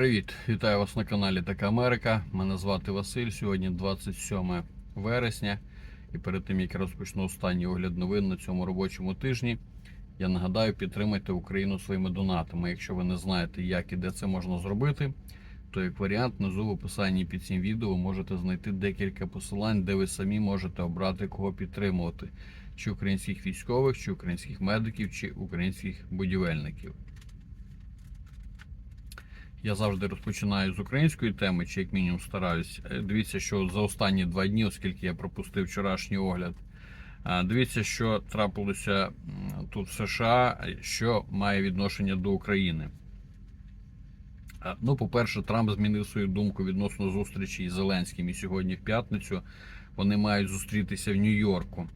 Привіт! Вітаю вас на каналі Така Америка. Мене звати Василь. Сьогодні 27 вересня. І перед тим як я розпочну останній огляд новин на цьому робочому тижні, я нагадаю, підтримайте Україну своїми донатами. Якщо ви не знаєте, як і де це можна зробити, то як варіант, внизу в описанні під цим відео ви можете знайти декілька посилань, де ви самі можете обрати кого підтримувати: чи українських військових, чи українських медиків, чи українських будівельників. Я завжди розпочинаю з української теми, чи як мінімум стараюсь. Е, Дивіться, що за останні два дні, оскільки я пропустив вчорашній огляд. е, Дивіться, що трапилося тут в США, що має відношення до України. Е, Ну, по-перше, Трамп змінив свою думку відносно зустрічі із Зеленським. І сьогодні, в п'ятницю, вони мають зустрітися в Нью-Йорку.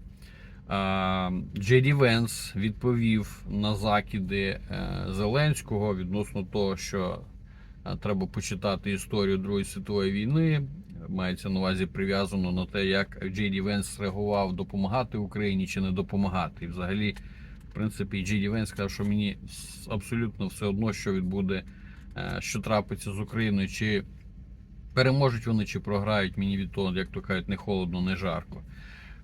Джей Венс відповів на закиди Зеленського відносно того, що треба почитати історію Другої світової війни. Мається на увазі прив'язано на те, як Джей Венс реагував допомагати Україні чи не допомагати. І взагалі, в принципі, Джей Венс сказав, що мені абсолютно все одно, що відбуде, е, що трапиться з Україною, чи переможуть вони, чи програють мені від того, як то кажуть, не холодно, не жарко.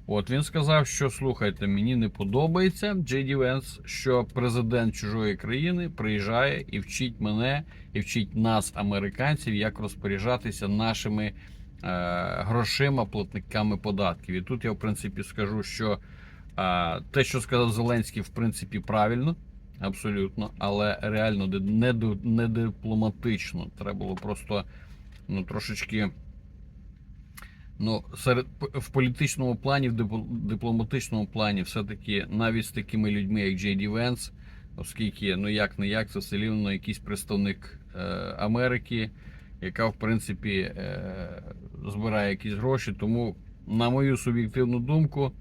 От він сказав, що слухайте, мені не подобається Джей Венс, що президент чужої країни приїжджає і вчить мене і вчить нас, американців, як розпоряджатися нашими е, грошима, платниками податків. І тут я в принципі скажу, що е, те, що сказав Зеленський, в принципі, правильно. Абсолютно, але реально не дипломатично. Треба було просто ну, трошечки Ну, серед в політичному плані, в дипл- дипломатичному плані, все-таки навіть з такими людьми, як Джей Ді Венс, оскільки ну як не як, це все рівно якийсь представник е, Америки, яка в принципі е, збирає якісь гроші. Тому, на мою суб'єктивну думку,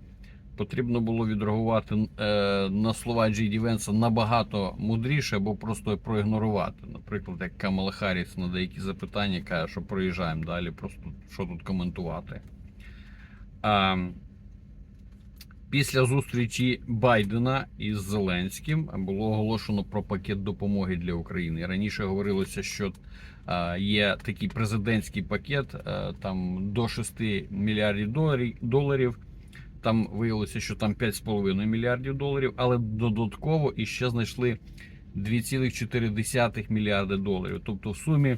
потрібно було відреагувати е, на слова Джей Ді Венса набагато мудріше або просто проігнорувати. Наприклад, як Камала Харріс на деякі запитання каже, що проїжджаємо далі, просто що тут коментувати. А, після зустрічі Байдена із Зеленським було оголошено про пакет допомоги для України. Раніше говорилося, що є такий президентський пакет, а, там до 6 мільярдів доларів. Там виявилося, що там 5,5 мільярдів доларів, але додатково іще знайшли 2,4 мільярди доларів. Тобто в сумі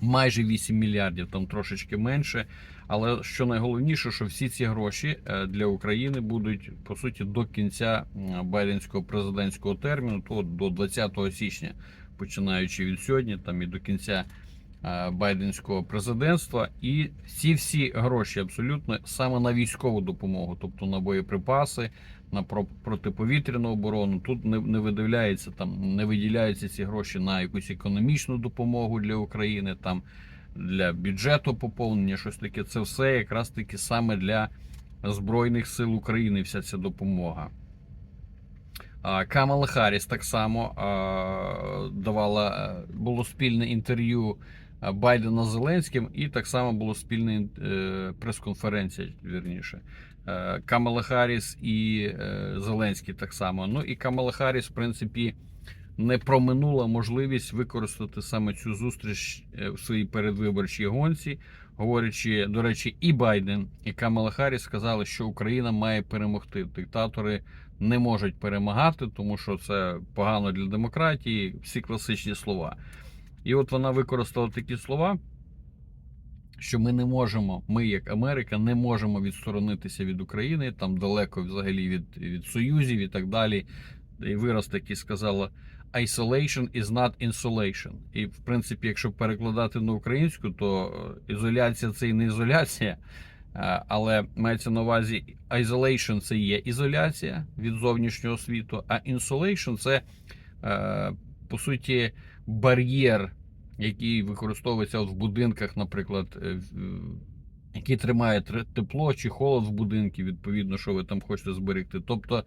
майже 8 мільярдів, там трошечки менше. Але що найголовніше, що всі ці гроші е, для України будуть по суті до кінця байденського президентського терміну, то до 20 січня, починаючи від сьогодні, там і до кінця байденського президентства. І ці всі гроші абсолютно саме на військову допомогу, тобто на боєприпаси, на протиповітряну оборону. Тут не, не виділяється там, не виділяються ці гроші на якусь економічну допомогу для України. там для бюджету поповнення, щось таке. Це все якраз таки саме для Збройних сил України. Вся ця допомога. Камала Харріс так само давала е, було спільне інтерв'ю е, Байдена з Зеленським, і так само було спільна е, прес-конференція. Вірніше. Е, Камала Харріс і е, Зеленський так само. Ну і Камала Харріс, в принципі, не проминула можливість використати саме цю зустріч е, в своїй передвиборчій гонці, говорячи, до речі, і Байден, і Камала Харріс сказали, що Україна має перемогти. Диктатори не можуть перемагати, тому що це погано для демократії. Всі класичні слова. І от вона використала такі слова. Що ми не можемо, ми, як Америка, не можемо відсторонитися від України, там далеко взагалі від, від союзів і так далі. І вираз такий сказала: isolation is not insulation. І, в принципі, якщо перекладати на українську, то е, ізоляція це і не ізоляція. Але мається на увазі isolation це є ізоляція від зовнішнього світу, а insulation це е, по суті бар'єр, який використовується в будинках, наприклад, е, який тримає тепло чи холод в будинку, відповідно, що ви там хочете зберегти. Тобто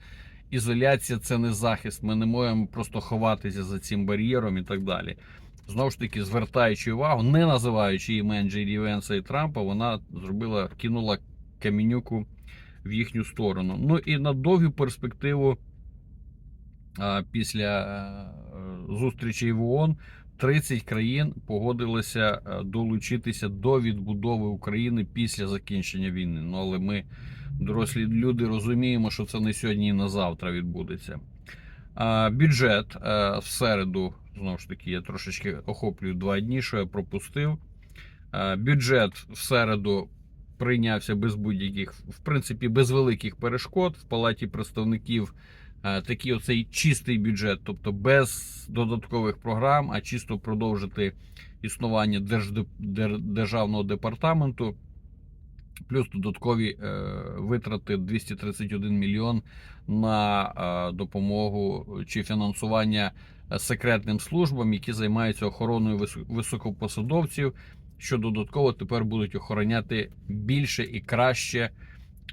ізоляція це не захист. Ми не можемо просто ховатися за цим бар'єром і так далі. Знову ж таки, звертаючи увагу, не називаючи імен Джей Ді Венса і Трампа, вона зробила, кинула камінюку в їхню сторону. Ну і на довгу перспективу після е, зустрічі в ООН 30 країн погодилися е, долучитися до відбудови України після закінчення війни. Ну але ми, дорослі люди, розуміємо, що це не сьогодні і на завтра відбудеться. Бюджет е, в середу, знову ж таки, я трошечки охоплюю два дні, що я пропустив. Е, Бюджет в середу прийнявся без будь-яких, в принципі, без великих перешкод в палаті представників. Е, Такий оцей чистий бюджет, тобто без додаткових програм, а чисто продовжити існування Держдеп- державного департаменту, плюс додаткові е, витрати 231 мільйон на е, допомогу чи фінансування секретним службам, які займаються охороною висо- високопосадовців, що додатково тепер будуть охороняти більше і краще.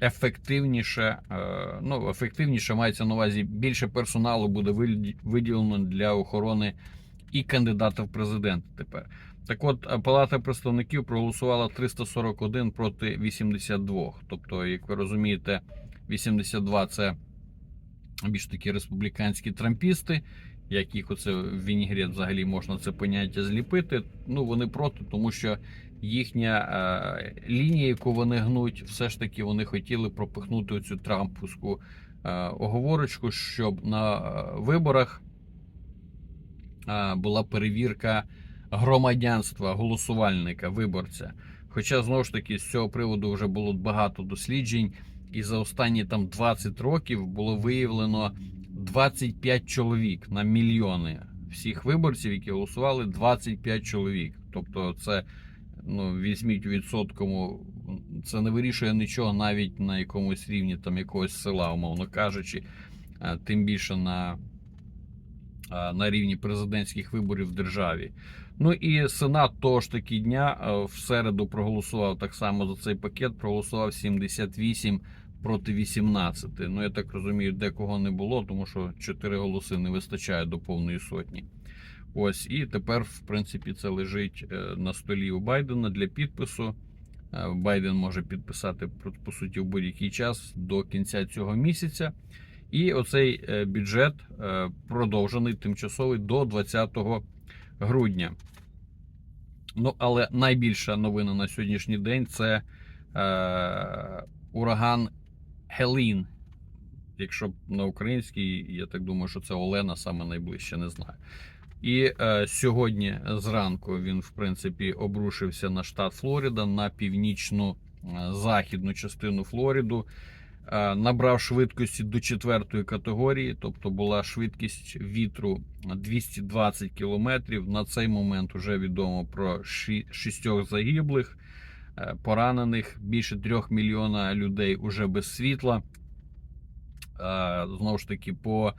Ефективніше, е, ну ефективніше мається на увазі більше персоналу буде виді- виділено для охорони і кандидата в президенти тепер. Так от, е, Палата представників проголосувала 341 проти 82. Тобто, як ви розумієте, 82 це більш такі республіканські трампісти, яких оце в Вінігрет взагалі можна це поняття зліпити. Ну вони проти, тому що їхня е, лінія, яку вони гнуть, все ж таки вони хотіли пропихнути цю трампівську е, оговорочку, щоб на е, виборах е, була перевірка громадянства голосувальника, виборця. Хоча знову ж таки з цього приводу вже було багато досліджень, і за останні там 20 років було виявлено 25 чоловік на мільйони всіх виборців, які голосували, 25 чоловік. Тобто, це ну, візьміть у відсотковому, це не вирішує нічого навіть на якомусь рівні там якогось села, умовно кажучи, тим більше на, на рівні президентських виборів в державі. Ну і Сенат того ж таки дня в середу проголосував так само за цей пакет, проголосував 78 проти 18. Ну, я так розумію, декого не було, тому що 4 голоси не вистачає до повної сотні. Ось, і тепер, в принципі, це лежить е, на столі у Байдена для підпису. Е, Байден може підписати по- суті в будь-який час до кінця цього місяця. І оцей е, бюджет продовжений тимчасовий до 20 грудня. Ну, але найбільша новина на сьогоднішній день це е, ураган Хелін. Якщо на українській, я так думаю, що це Олена саме найближче, не знаю. І е, сьогодні зранку він, в принципі, обрушився на штат Флорида, на північну е, західну частину Флориду. Е, набрав швидкості до четвертої категорії, тобто була швидкість вітру 220 кілометрів. На цей момент вже відомо про ші- шістьох загиблих, поранених. Більше трьох мільйона людей уже без світла. Е, Знову ж таки, по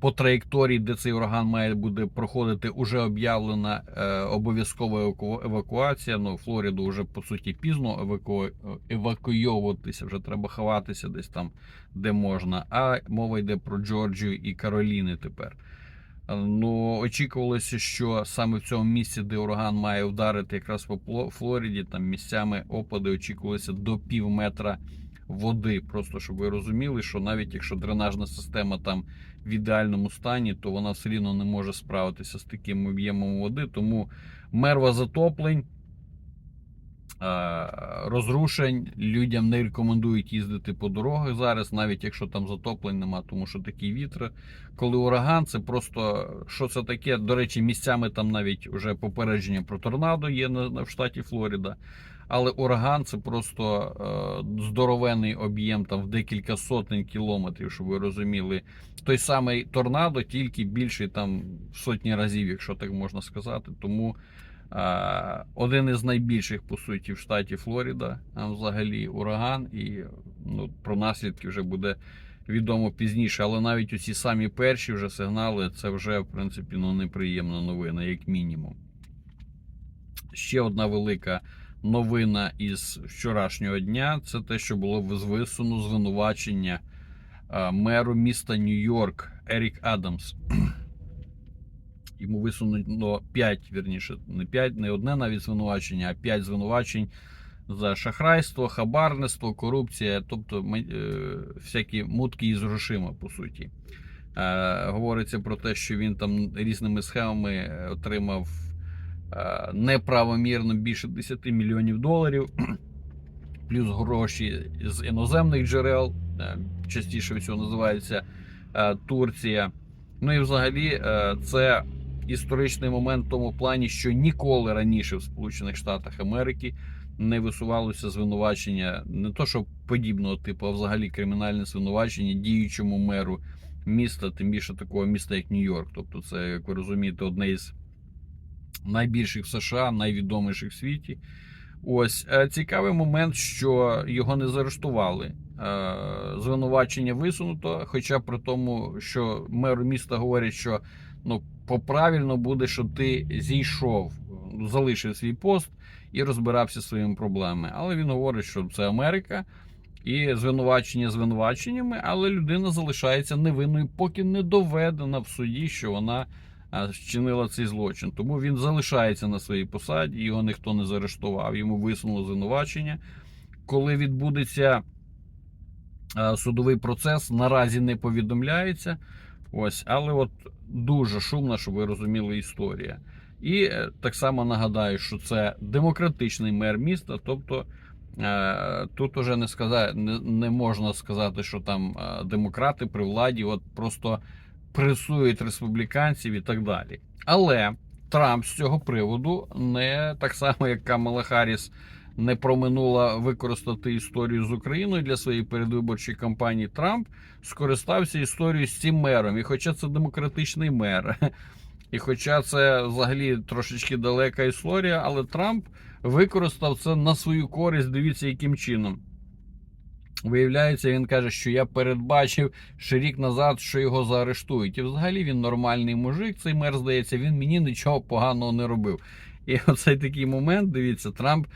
по траєкторії, де цей ураган має буде проходити, вже об'явлена е, обов'язкова еваку- евакуація. Ну, Флориду вже по суті пізно еваку... евакуйовуватися, вже треба ховатися десь там, де можна. А мова йде про Джорджію і Кароліни тепер. Е, Ну, очікувалося, що саме в цьому місці, де ураган має вдарити якраз по Флориді, там місцями опади очікувалися до пів метра води. Просто щоб ви розуміли, що навіть якщо дренажна система там в ідеальному стані, то вона все рівно не може справитися з таким об'ємом води. Тому мерва затоплень. Е, Розрушень людям не рекомендують їздити по дорогах зараз, навіть якщо там затоплень нема, тому що такі вітри. Коли ураган, це просто що це таке. До речі, місцями там навіть вже попередження про торнадо є в штаті Флорида. Але ураган це просто е, здоровенний об'єм там в декілька сотень кілометрів, щоб ви розуміли. Той самий торнадо, тільки більший там в сотні разів, якщо так можна сказати. Тому один із найбільших по суті в штаті Флорида, а взагалі ураган, і ну, про наслідки вже буде відомо пізніше. Але навіть оці самі перші вже сигнали, це вже в принципі ну, неприємна новина, як мінімум. Ще одна велика новина із вчорашнього дня це те, що було висуну звинувачення е, меру міста Нью-Йорк Ерік Адамс. Йому висунуто 5, вірніше, не 5, не одне навіть звинувачення, а 5 звинувачень за шахрайство, хабарництво, корупція, тобто е, всякі мутки із грошима, по суті. Е, говориться про те, що він там різними схемами отримав е, неправомірно більше 10 мільйонів доларів, плюс гроші з іноземних джерел, частіше всього називається Турція. Ну і взагалі це історичний момент в тому плані, що ніколи раніше в Сполучених Штатах Америки не висувалося звинувачення не то, що подібного типу, а взагалі кримінальне звинувачення діючому меру міста, тим більше такого міста, як Нью-Йорк. Тобто, це, як ви розумієте, одне із найбільших в США, найвідоміших в світі. Ось е, цікавий момент, що його не заарештували. Е, Звинувачення висунуто. Хоча при тому, що меру міста говорять, що ну поправильно буде, що ти зійшов, залишив свій пост і розбирався своїми проблемами. Але він говорить, що це Америка. І звинувачення звинуваченнями, але людина залишається невинною, поки не доведена в суді, що вона вчинила цей злочин. Тому він залишається на своїй посаді, його ніхто не заарештував, йому висунуло звинувачення. Коли відбудеться судовий процес, наразі не повідомляється. Ось, але от дуже шумна, щоб ви розуміли історія. І е, так само нагадаю, що це демократичний мер міста, тобто. Е, Тут уже не сказати, не, можна сказати, що там е, демократи при владі от просто пресують республіканців і так далі. Але Трамп з цього приводу не так само, як Камала Харріс не проминула використати історію з Україною для своєї передвиборчої кампанії. Трамп скористався історією з цим мером. І хоча це демократичний мер, і хоча це взагалі трошечки далека історія, але Трамп використав це на свою користь. Дивіться, яким чином. Виявляється, він каже, що я передбачив ще рік назад, що його заарештують. І взагалі він нормальний мужик, цей мер здається, він мені нічого поганого не робив. І оцей такий момент, дивіться, Трамп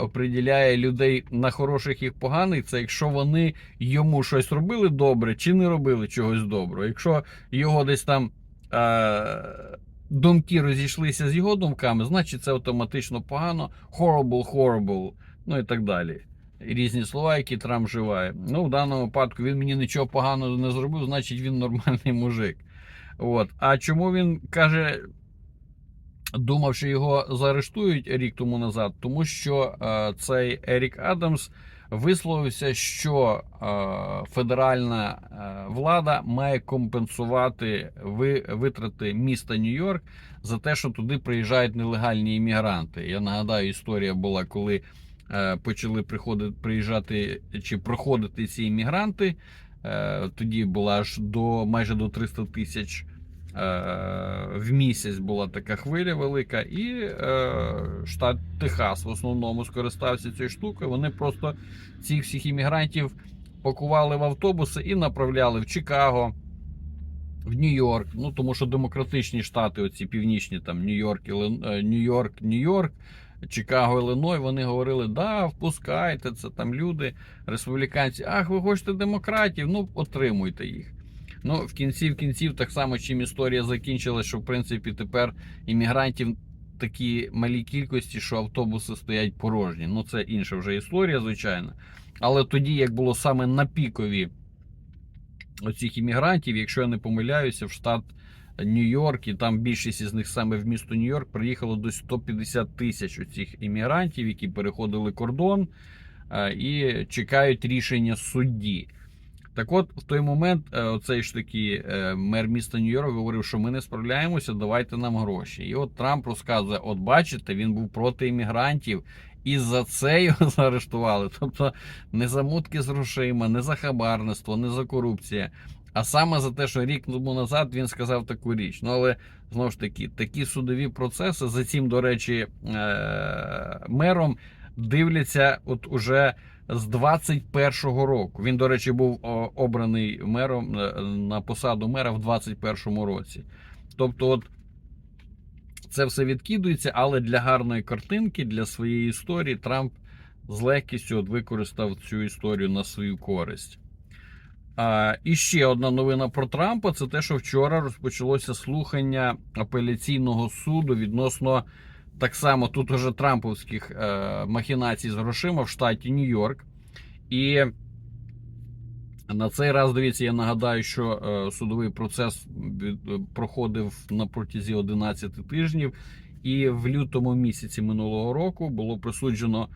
оприділяє людей на хороших і поганих. Це якщо вони йому щось робили добре, чи не робили чогось доброго. Якщо його десь там. Е- думки розійшлися з його думками, значить це автоматично погано. Horrible, horrible, ну і так далі. Різні слова, які Трамп вживає. Ну, в даному випадку він мені нічого поганого не зробив, значить він нормальний мужик. От. А чому він каже, думав, що його заарештують рік тому назад? Тому що е, цей Ерік Адамс висловився, що е, федеральна е, влада має компенсувати ви, витрати міста Нью-Йорк за те, що туди приїжджають нелегальні іммігранти. Я нагадаю, історія була, коли е, почали приходити, приїжджати чи проходити ці іммігранти. Е, тоді була аж до майже до 300 тисяч. В місяць була така хвиля велика, і е, штат Техас в основному скористався цією штукою. Вони просто цих всіх іммігрантів пакували в автобуси і направляли в Чикаго, в Нью-Йорк. Ну тому що демократичні штати, оці північні, там Нью-Йорк, Нью-Йорк, Нью-Йорк, Чикаго, Іллиной, вони говорили, да, впускайте це там люди, республіканці. Ах, ви хочете демократів? Ну, отримуйте їх. Ну, в кінці в кінців, так само, чим історія закінчилась, що в принципі тепер іммігрантів такі малі кількості, що автобуси стоять порожні. Ну, це інша вже історія, звичайно. Але тоді, як було саме на пікові оцих іммігрантів, якщо я не помиляюся, в штат Нью-Йорк, і там більшість із них саме в місто Нью-Йорк приїхало до 150 тисяч оцих іммігрантів, які переходили кордон і чекають рішення судді. Так от, в той момент, е, оцей ж таки е, мер міста Нью-Йорк говорив, що ми не справляємося, давайте нам гроші. І от Трамп розказує: от бачите, він був проти іммігрантів, і за це його заарештували. Тобто не за мутки з грошима, не за хабарництво, не за корупцію. А саме за те, що рік тому назад він сказав таку річ. Ну але знову ж таки, такі судові процеси за цим, до речі, е, мером дивляться, от уже з 21-го року. Він, до речі, був обраний мером е, на посаду мера в 21-му році. Тобто, от це все відкидується, але для гарної картинки, для своєї історії, Трамп з легкістю от використав цю історію на свою користь. А, І ще одна новина про Трампа: це те, що вчора розпочалося слухання апеляційного суду відносно так само тут уже трамповських е, махінацій з грошима в штаті Нью-Йорк. І на цей раз, дивіться, я нагадаю, що е, судовий процес від, проходив на протязі 11 тижнів. І в лютому місяці минулого року було присуджено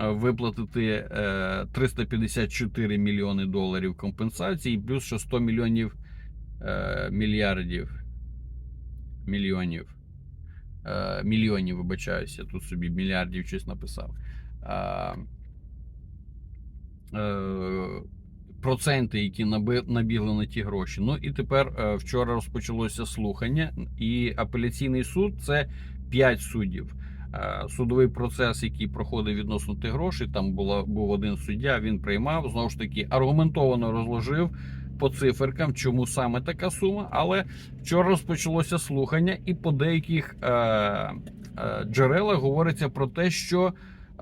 е, виплатити е, 354 мільйони доларів компенсації, плюс ще 100 мільйонів е, мільярдів мільйонів. Е, мільйонів, вибачаюся, тут собі мільярдів щось написав. Е, е, проценти, які набігли на ті гроші. Ну і тепер вчора розпочалося слухання, і апеляційний суд це 5 суддів. Судовий процес, який проходив відносно тих грошей, там була, був один суддя, він приймав, знову ж таки, аргументовано розложив по циферкам, чому саме така сума. Але вчора розпочалося слухання, і по деяких е, е, джерелах говориться про те, що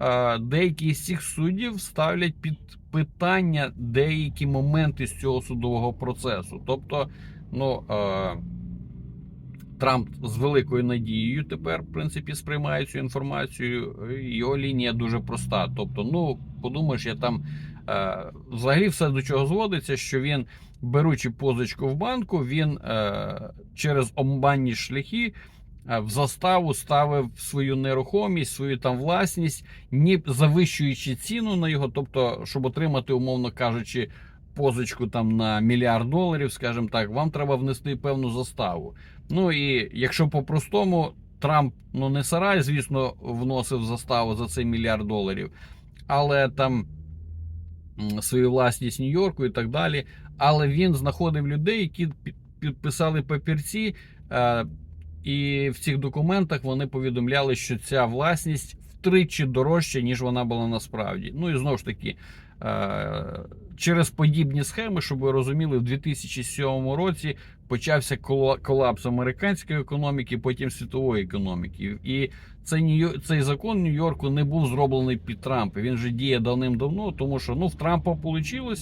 е, деякі з цих суддів ставлять під питання деякі моменти з цього судового процесу. Тобто, ну. Е, Трамп з великою надією тепер, в принципі, сприймає цю інформацію. Його лінія дуже проста. Тобто, ну подумаєш, я там е, взагалі все до чого зводиться, що він, беручи позичку в банку, він е, через омбанні шляхи е, в заставу ставив свою нерухомість, свою там власність, ні завищуючи ціну на його, тобто, щоб отримати, умовно кажучи. Позичку там на мільярд доларів, скажімо так, вам треба внести певну заставу. Ну і якщо по-простому, Трамп ну не сарай, звісно, вносив заставу за цей мільярд доларів, але там свою власність Нью-Йорку і так далі. Але він знаходив людей, які під- підписали папірці, е, і в цих документах вони повідомляли, що ця власність втричі дорожча, ніж вона була насправді. Ну і знову ж таки. е, Через подібні схеми, щоб ви розуміли, в 2007 році почався кола- колапс американської економіки, потім світової економіки. І цей, цей закон Нью-Йорку не був зроблений під Трампа. Він вже діє давним-давно, тому що ну в Трампа вийшло,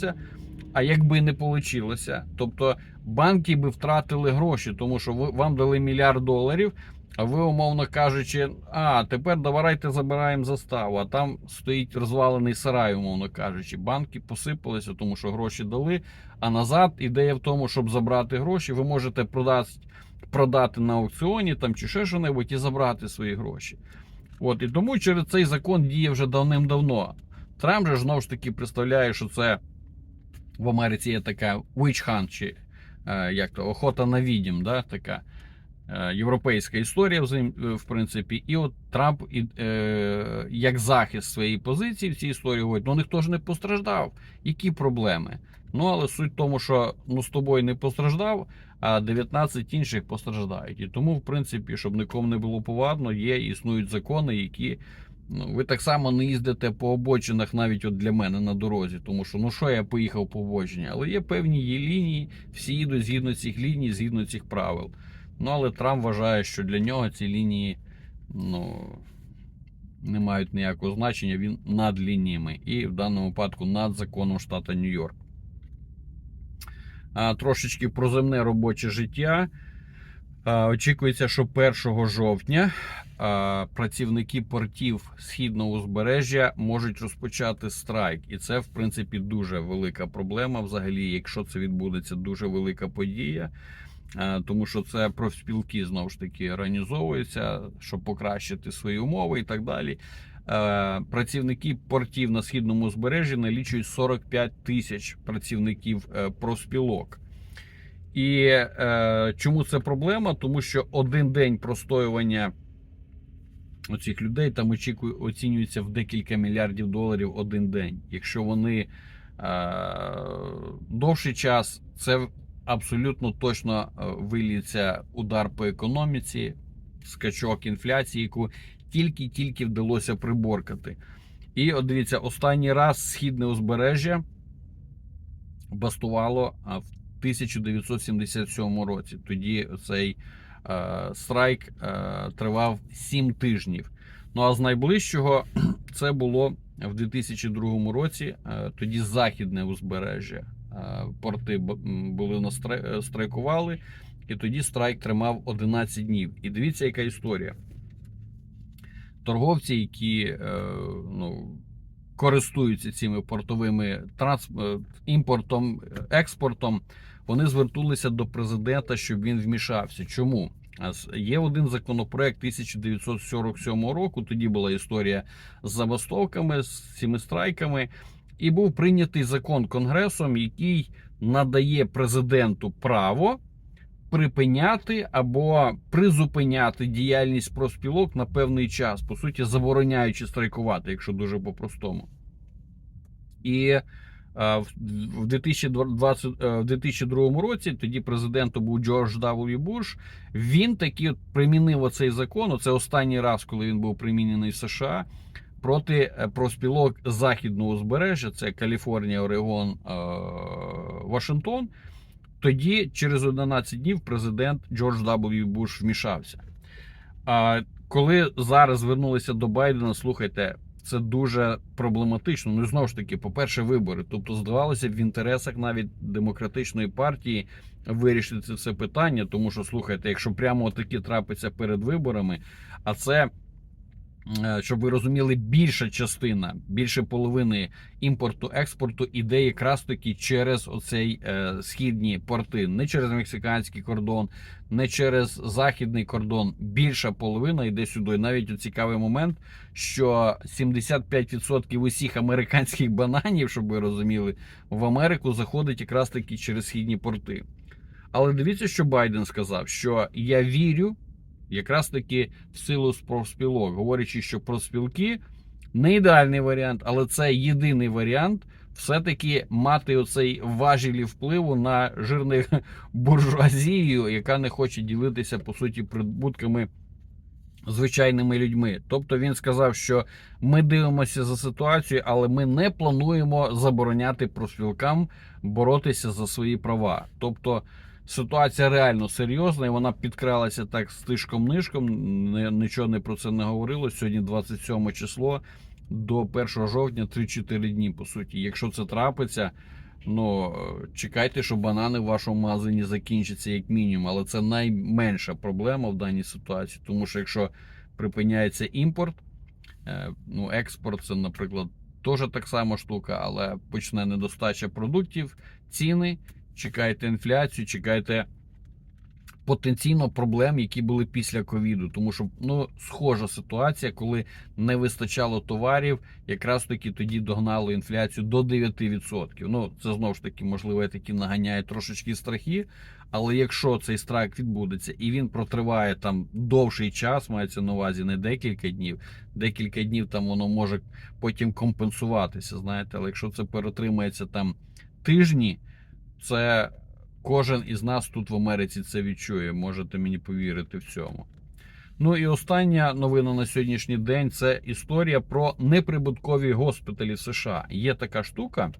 а якби не вийшло, тобто банки би втратили гроші, тому що ви вам дали мільярд доларів. А ви, умовно кажучи, а тепер давайте забираємо заставу. А там стоїть розвалений сарай, умовно кажучи. Банки посипалися, тому що гроші дали. А назад ідея в тому, щоб забрати гроші, ви можете продати, продати на аукціоні там чи ще що-небудь і забрати свої гроші. От і тому через цей закон діє вже давним-давно. Трамп же знову ж таки представляє, що це в Америці є така witch hunt, чи е, як то охота на відім, да, така е, європейська історія, е, в принципі. І от Трамп, і, е, як захист своєї позиції в цій історії, говорить: ну ніхто ж не постраждав. Які проблеми? Ну, але суть в тому, що ну, з тобою не постраждав, а 19 інших постраждають. І тому, в принципі, щоб нікому не було повадно, є існують закони, які. Ну, ви так само не їздите по обочинах, навіть от для мене на дорозі, тому що ну що я поїхав по обочині, але є певні є лінії, всі їдуть згідно цих ліній, згідно цих правил. Ну але Трамп вважає, що для нього ці лінії ну, не мають ніякого значення. Він над лініями і в даному випадку над законом штату Нью-Йорк. А, трошечки про земне робоче життя. Очікується, що 1 жовтня працівники портів східного узбережжя можуть розпочати страйк, і це в принципі дуже велика проблема. Взагалі, якщо це відбудеться, дуже велика подія. Тому що це профспілки знову ж таки організовуються, щоб покращити свої умови і так далі. Е, Працівники портів на східному узбережжі налічують 45 тисяч працівників е, профспілок. І е, чому це проблема? Тому що один день простоювання оцих людей там очікує, оцінюється в декілька мільярдів доларів один день. Якщо вони е, довший час, це абсолютно точно е, виліться удар по економіці, скачок інфляції, яку тільки-тільки вдалося приборкати. І от дивіться, останній раз східне узбережжя бастувало в 1977 році. Тоді цей страйк е, тривав 7 тижнів. Ну а з найближчого це було в 2002 році. Е, тоді західне узбережжя. Е, порти були е, страйкували, і тоді страйк тримав 11 днів. І дивіться, яка історія. Торговці, які е, ну, користуються цими портовими транс... е, імпортом, е, експортом, вони звернулися до президента, щоб він вмішався. Чому? Є один законопроект 1947 року. Тоді була історія з забастовками, з цими страйками, і був прийнятий закон Конгресом, який надає президенту право припиняти або призупиняти діяльність профспілок на певний час, по суті, забороняючи страйкувати, якщо дуже по-простому. І в в 2020, е, в 2002 році тоді президентом був Джордж W. Буш. Він таки примінив оцей закон. Оце останній раз, коли він був примінений в США проти е, профспілок західного узбережжя, це Каліфорнія, Орегон, е, Вашингтон. Тоді, через 11 днів, президент Джордж W. Буш вмішався. А коли зараз звернулися до Байдена, слухайте, це дуже проблематично. Ну і знову ж таки, по-перше, вибори. Тобто, здавалося б, в інтересах навіть демократичної партії вирішити це питання, тому що слухайте, якщо прямо такі трапиться перед виборами, а це. Е, Щоб ви розуміли, більша частина, більше половини імпорту експорту іде якраз таки через оцей е, східні порти, не через мексиканський кордон, не через західний кордон. Більша половина йде сюди. Навіть от цікавий момент, що 75% усіх американських бананів, щоб ви розуміли, в Америку заходить якраз таки через східні порти. Але дивіться, що Байден сказав: що я вірю якраз таки в силу профспілок, говорячи, що профспілки не ідеальний варіант, але це єдиний варіант. Все-таки мати оцей важілі впливу на жирних буржуазію, яка не хоче ділитися по суті прибутками звичайними людьми. Тобто він сказав, що ми дивимося за ситуацією, але ми не плануємо забороняти профспілкам боротися за свої права. Тобто ситуація реально серйозна, і вона підкралася так з тишком-нишком. Нічого не про це не говорило. Сьогодні 27 число. До 1 жовтня 3-4 дні, по суті. Якщо це трапиться, ну чекайте, що банани в вашому магазині закінчаться як мінімум. Але це найменша проблема в даній ситуації, тому що якщо припиняється імпорт, е, ну експорт, це, наприклад, теж так само штука, але почне недостача продуктів, ціни, чекайте інфляцію, чекайте потенційно проблем, які були після ковіду. Тому що ну схожа ситуація, коли не вистачало товарів, якраз таки тоді догнало інфляцію до 9%. Ну це знову ж таки, можливо, таки наганяє трошечки страхи. Але якщо цей страйк відбудеться і він протриває там довший час, мається на увазі не декілька днів, декілька днів там воно може потім компенсуватися. Знаєте, але якщо це перетримається там тижні, це кожен із нас тут в Америці це відчує. Можете мені повірити в цьому. Ну і остання новина на сьогоднішній день це історія про неприбуткові госпіталі США. Є така штука,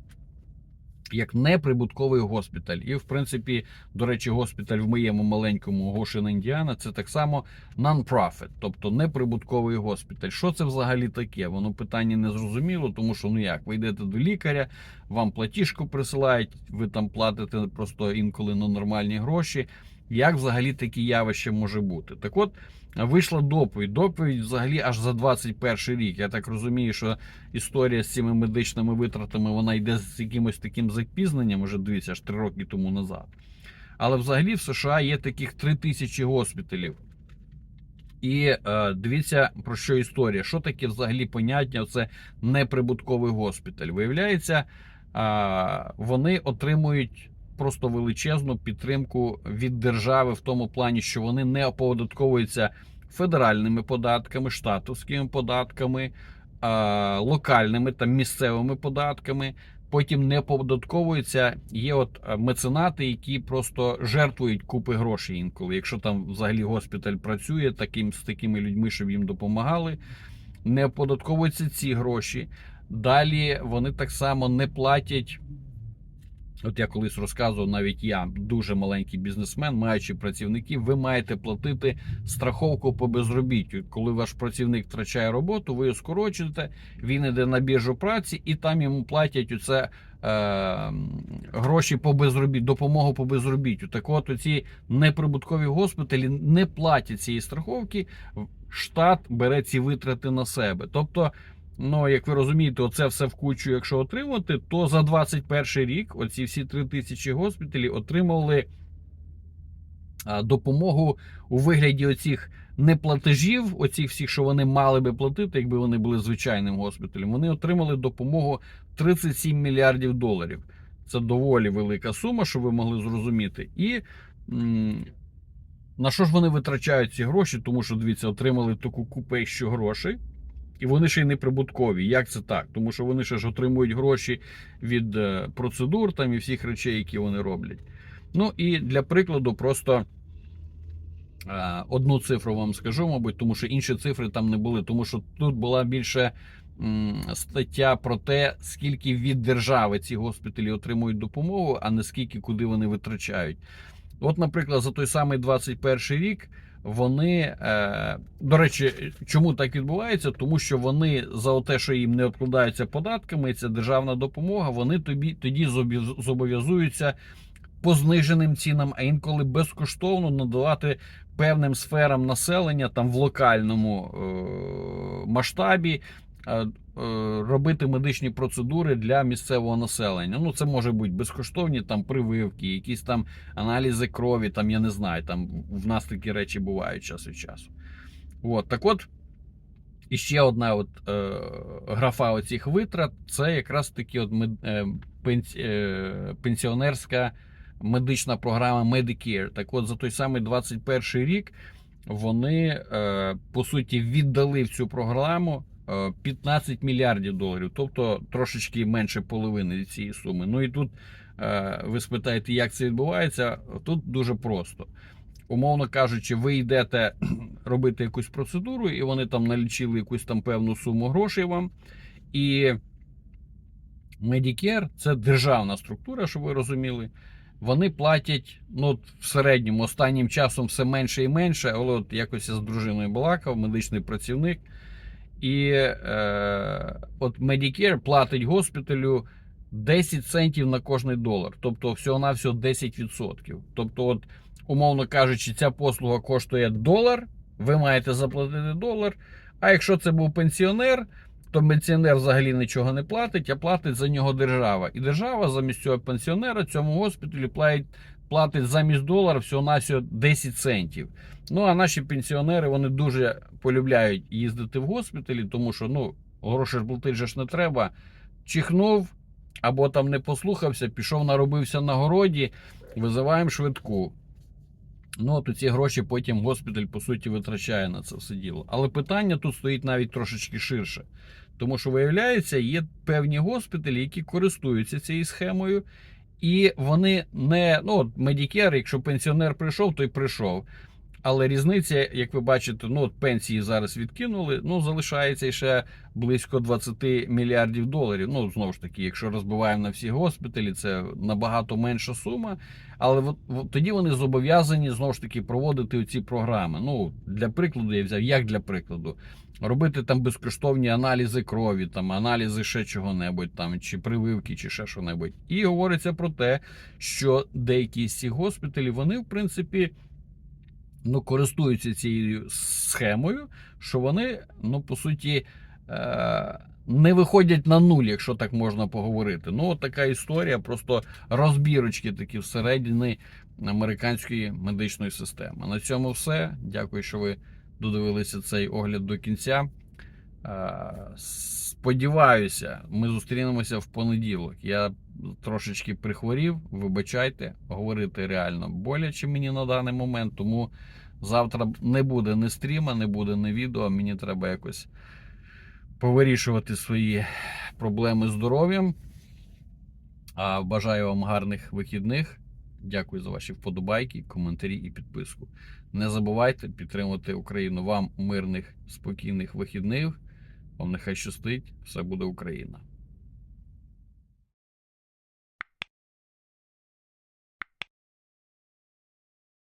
як неприбутковий госпіталь. І, в принципі, до речі, госпіталь в моєму маленькому Гошин, Індіана, це так само non-profit, тобто неприбутковий госпіталь. Що це взагалі таке? Воно питання не зрозуміло, тому що ну як, ви йдете до лікаря, вам платіжку присилають, ви там платите просто інколи на нормальні гроші. Як взагалі таке явище може бути? Так от вийшла доповідь. Доповідь взагалі аж за 21 рік. Я так розумію, що історія з цими медичними витратами вона йде з якимось таким запізненням, уже дивіться, аж 3 роки тому назад. Але взагалі в США є таких 3 тисячі госпіталів. І е, дивіться про що історія. Що таке взагалі поняття? Це неприбутковий госпіталь. Виявляється, е, вони отримують просто величезну підтримку від держави в тому плані, що вони не оподатковуються федеральними податками, штатовськими податками, локальними та місцевими податками. Потім не оподатковуються. Є от меценати, які просто жертвують купи грошей інколи. Якщо там взагалі госпіталь працює таким з такими людьми, щоб їм допомагали, не оподатковуються ці гроші. Далі вони так само не платять. От я колись розказував, навіть я дуже маленький бізнесмен, маючи працівників, ви маєте платити страховку по безробіттю. Коли ваш працівник втрачає роботу, ви його скорочуєте, він іде на біржу праці, і там йому платять оце е, гроші по безробіттю, допомогу по безробіттю. Так от оці неприбуткові госпіталі не платять цієї страховки. Штат бере ці витрати на себе. Тобто. Ну, як ви розумієте, оце все в кучу, якщо отримати, то за 21 рік оці всі 3 тисячі госпіталів отримали допомогу у вигляді оцих неплатежів, оцих всіх, що вони мали би платити, якби вони були звичайним госпіталем. Вони отримали допомогу 37 мільярдів доларів. Це доволі велика сума, щоб ви могли зрозуміти. І на що ж вони витрачають ці гроші? Тому що, дивіться, отримали таку купищу грошей, і вони ще й не прибуткові. Як це так? Тому що вони ще ж отримують гроші від е, процедур там і всіх речей, які вони роблять. Ну і для прикладу, просто е, одну цифру вам скажу, мабуть, тому що інші цифри там не були, тому що тут була більше стаття про те, скільки від держави ці госпіталі отримують допомогу, а не скільки куди вони витрачають. От, наприклад, за той самий 21 рік вони, е, до речі, чому так відбувається? Тому що вони за те, що їм не обкладаються податками, це державна допомога, вони тобі тоді зобов'язуються по зниженим цінам, а інколи безкоштовно надавати певним сферам населення там в локальному е, масштабі. Е, Робити медичні процедури для місцевого населення. Ну, це може бути безкоштовні там прививки, якісь там аналізи крові, там я не знаю, там в нас такі речі бувають час від часу. От, так от, і ще одна от, е, графа оцих витрат це якраз таки от мед, е, пенс, е, пенсіонерська медична програма Medicare. Так от, за той самий 21 рік вони е, по суті віддали в цю програму. Е, 15 мільярдів доларів, тобто трошечки менше половини цієї суми. Ну і тут е, ви спитаєте, як це відбувається? Тут дуже просто. Умовно кажучи, ви йдете робити якусь процедуру, і вони там налічили якусь там певну суму грошей вам. І Medicare – це державна структура, щоб ви розуміли. Вони платять ну, в середньому останнім часом все менше і менше, але от якось я з дружиною балакав, медичний працівник. І е, от Medicare платить госпіталю 10 центів на кожний долар, тобто всього-навсього 10%. Тобто, от, умовно кажучи, ця послуга коштує долар, ви маєте заплатити долар. А якщо це був пенсіонер, то пенсіонер взагалі нічого не платить, а платить за нього держава. І держава замість цього пенсіонера цьому госпіталі платить, платить замість долара всього-навсього 10 центів. Ну а наші пенсіонери вони дуже полюбляють їздити в госпіталі, тому що ну, гроші ж платити ж не треба. Чихнув або там не послухався, пішов, наробився на городі, визиваємо швидку. Ну, то ці гроші потім госпіталь, по суті, витрачає на це все діло. Але питання тут стоїть навіть трошечки ширше. Тому що, виявляється, є певні госпіталі, які користуються цією схемою, і вони не. Ну, Medicare, якщо пенсіонер прийшов, то й прийшов. Але різниця, як ви бачите, ну от пенсії зараз відкинули, ну залишається ще близько 20 мільярдів доларів. Ну знову ж таки, якщо розбиваємо на всі госпіталі, це набагато менша сума. Але от, от тоді вони зобов'язані знову ж таки проводити ці програми. Ну для прикладу, я взяв, як для прикладу, робити там безкоштовні аналізи крові, там аналізи ще чого-небудь, там чи прививки, чи ще що-небудь. І говориться про те, що деякі з цих госпіталів вони в принципі ну, користуються цією схемою, що вони, ну, по суті, е- не виходять на нуль, якщо так можна поговорити. Ну, от така історія, просто розбірочки такі всередині американської медичної системи. На цьому все. Дякую, що ви додивилися цей огляд до кінця. Е, Сподіваюся, ми зустрінемося в понеділок. Я трошечки прихворів, вибачайте, говорити реально боляче мені на даний момент, тому завтра не буде ні стріма, не буде ні відео. Мені треба якось повирішувати свої проблеми здоров'ям. А бажаю вам гарних вихідних. Дякую за ваші вподобайки, коментарі і підписку. Не забувайте підтримувати Україну вам мирних, спокійних вихідних. Вам нехай щастить, все буде Україна.